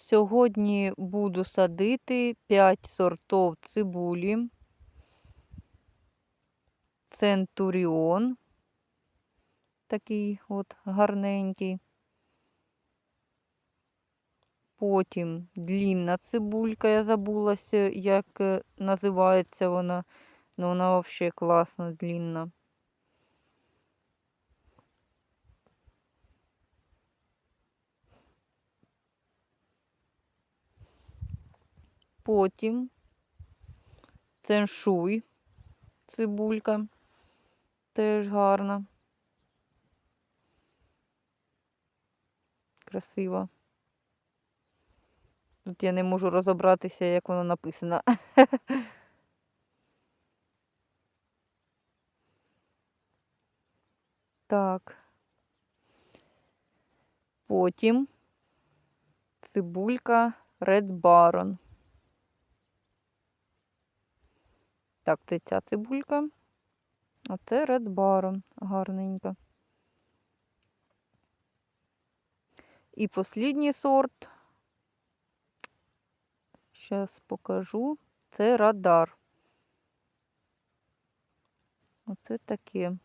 Сьогодні буду садити 5 сортів цибулі. Центуріон. Такий от гарненький. Потім длінна цибулька, я забулася, як е, називається вона. Ну, вона взагалі класна, длінна. Потім ценшуй цибулька. Теж гарна. Красива. Тут я не можу розібратися, як воно написано. Так. Потім цибулька Red Baron. Так, це ця цибулька. А це Red Baron. Гарненька. І послідній сорт. Зараз покажу. Це радар. Оце таке.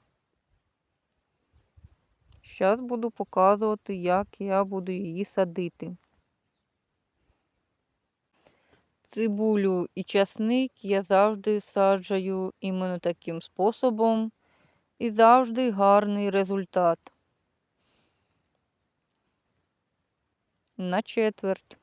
Зараз буду показувати, як я буду її садити. Цибулю і часник я завжди саджаю іменно таким способом. І завжди гарний результат. На четверть.